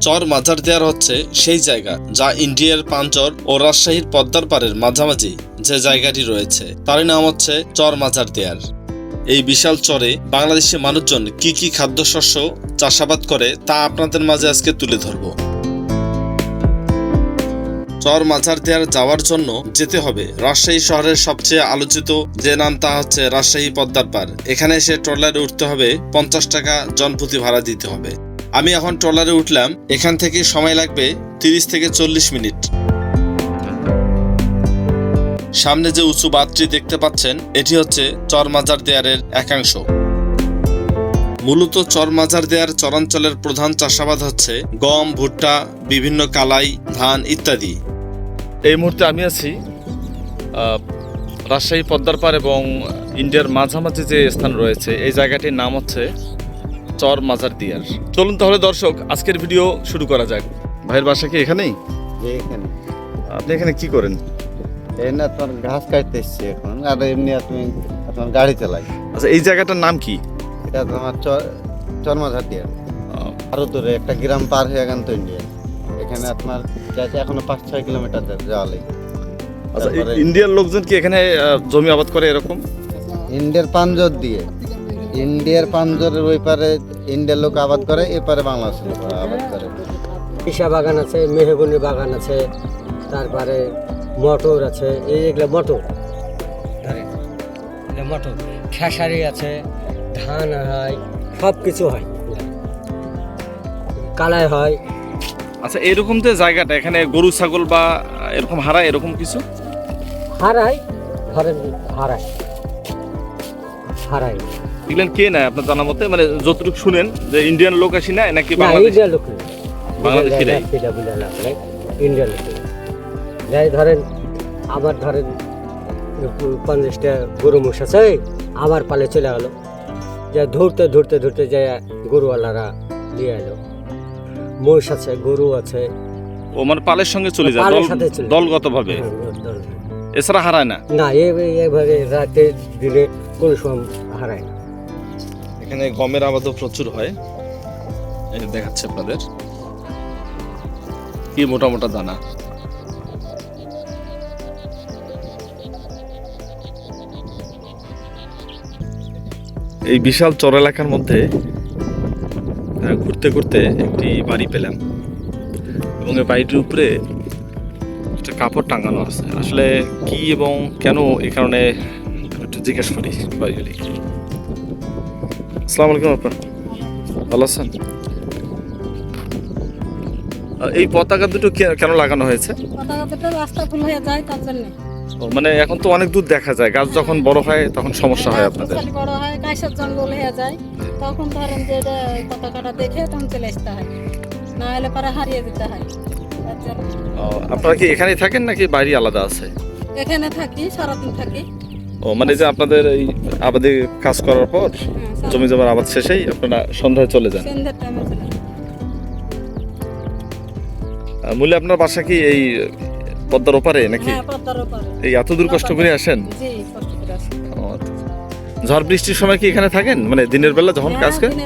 চর মাজার দেয়ার হচ্ছে সেই জায়গা যা ইন্ডিয়ার পাঞ্চর ও রাজশাহীর পদ্মার পাড়ের মাঝামাঝি যে জায়গাটি রয়েছে। তারই নাম হচ্ছে চর মাজার দেয়ার। এই বিশাল চরে বাংলাদেশি মানুষজন কি কি খাদ্যশস্য চাষাবাদ করে তা আপনাদের মাঝে আজকে তুলে ধরবো। চর মাজার দেয়ার যাওয়ার জন্য যেতে হবে রাজশাহী শহরের সবচেয়ে আলোচিত যে নাম তা হচ্ছে রাজশাহী পদ্মার পার এখানে এসে ট্রলারে উঠতে হবে পঞ্চাশ টাকা জনপ্রতি ভাড়া দিতে হবে। আমি এখন ট্রলারে উঠলাম, এখান থেকে সময় লাগবে তিরিশ থেকে চল্লিশ মিনিট। সামনে যে উঁচু বাঁধটি দেখতে পাচ্ছেন, এটি হচ্ছে চরমাজার দেয়ারের একাংশ। মূলত চরমাজার দেয়ার চরাঞ্চলের প্রধান চাষাবাদ হচ্ছে গম, ভুট্টা, বিভিন্ন কালাই, ধান ইত্যাদি। এই মুহূর্তে আমি আছি রাজশাহী, পদ্মার পার এবং ইন্ডিয়ার মাঝামাঝি যে স্থান রয়েছে, এই জায়গাটির নাম হচ্ছে চর মাজার দিয়ার। চলুন তাহলে দর্শক আজকের ভিডিও শুরু করা যাক। ভাইয়ের বাসা কি এখানেই? এখানে। আপনি এখানে কি করেন? না তোমার ঘাস কাটতে এসছি এখন। আর এমনি তুমি তোমার গাড়ি চালাই। আচ্ছা এই জায়গাটার নাম কি? এটা তোমার চরমাঝার দিয়ে। আহ, আরও দূরে একটা গ্রাম পার হয়ে গেল তো ইন্ডিয়া। এখানে আপনার যাচ্ছে এখনও পাঁচ ছয় কিলোমিটার যাওয়া লাগে। আচ্ছা ইন্ডিয়ার লোকজন কি এখানে জমি আবাদ করে এরকম? ইন্ডিয়ার পাঞ্জর দিয়ে। ইন্ডিয়ার পাঞ্জরের ওই পারে ইন্ডিয়ার লোক আবাদ করে এ পারে বাংলাদেশের লোক আবাদ করে। পিসা বাগান আছে মেহগুনি বাগান আছে তারপরে মটর আছে এই এগুলো মটর। ধরেন মটর। খেসারি আছে ধান হয় সব কিছু হয়। কালাই হয়। আচ্ছা এরকম যে জায়গাটা এখানে গরু ছাগল বা এরকম হারায় এরকম কিছু? হারায় ধরেন হারায়। হারাই এগুলো কে নেয় আপনার জানা মতে? মানে যতটুকু শুনেন যে ইন্ডিয়ান লোক আসি নেয় নাকি বাংলাদেশ? লোক যাই ধরেন আবার ধরেন পঞ্চাশটা গরু মোষ আছে আবার পালে চলে গেল। যা ধরতে ধরতে ধরতে যায় গরুওয়ালারা নিয়ে এলো। মোষ আছে গরু আছে। ও মানে পালের সঙ্গে চলে যায় পালের দল সাথে চলে যায়। দলগত ভাবে হ্যাঁ, এছাড়া হারায় না? না এভাবে রাতে দিনে কোনো সময় হারায় না। এখানে গমের আবাদও প্রচুর হয়। দেখাচ্ছে আপনাদের। কি মোটা মোটা দানা। এই বিশাল চর এলাকার মধ্যে ঘুরতে ঘুরতে একটি বাড়ি পেলাম। এবং এই বাড়িটির উপরে একটা কাপড় টাঙানো আছে। আসলে কি এবং কেন এই কারণে একটু জিজ্ঞেস করি বাড়িগুলি আসসালামু আলাইকুম আপা। ভালো আছেন? এই পতাকা দুটো কেন লাগানো হয়েছে? পতাকাটা রাস্তা ফুল হয়ে যায় তার জন্য। মানে এখন তো অনেক দূর দেখা যায় গাছ যখন বড় হয় তখন সমস্যা হয় আপনাদের। বড় হয় গাছের জঙ্গল হয়ে যায় তখন ধরেন যে পতাকাটা দেখে তখন চলে আসতে হয়। না হলে পরে হারিয়ে যেতে হয় আপনারা কি এখানেই থাকেন নাকি বাড়ি আলাদা আছে? এখানে থাকি সারাদিন থাকি। ও মানে যে আপনাদের এই আবাদে কাজ করার পর? জমি জমার আবাদ শেষেই আপনারা সন্ধ্যায় চলে যান। মূল্যে আপনার বাসা কি এই পদ্মার ওপারে নাকি? হ্যাঁ এই এত দূর কষ্ট করে আসেন। ঝড় বৃষ্টির সময় কি এখানে থাকেন? মানে দিনের বেলা যখন হ্যাঁ, কাজ করেন?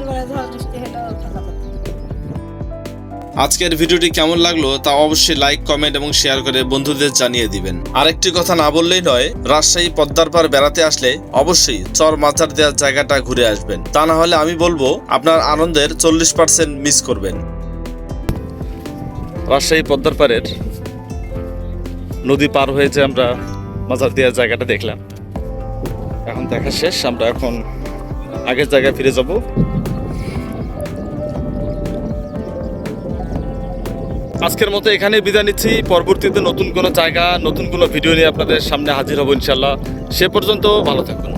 আজকের ভিডিওটি কেমন লাগল তা অবশ্যই লাইক, কমেন্ট এবং শেয়ার করে বন্ধুদের জানিয়ে দিবেন। আরেকটি কথা না বললেই নয়, রাজশাহী পদ্মার পার বেড়াতে আসলে অবশ্যই চর মাচার দেওয়ার জায়গাটা ঘুরে আসবেন। তা না হলে আমি বলব, আপনার আনন্দের চল্লিশ পার্সেন্ট মিস করবেন। রাজশাহী পদ্মার পাড়ের নদী পার হয়েছে আমরা মাজার দেওয়ার জায়গাটা দেখলাম। এখন দেখা শেষ, আমরা এখন আগের জায়গায় ফিরে যাব। আজকের মতো এখানে বিদায় নিচ্ছি। পরবর্তীতে নতুন কোনো জায়গা, নতুন কোনো ভিডিও নিয়ে আপনাদের সামনে হাজির হব ইনশাল্লাহ সে পর্যন্ত ভালো থাকুন।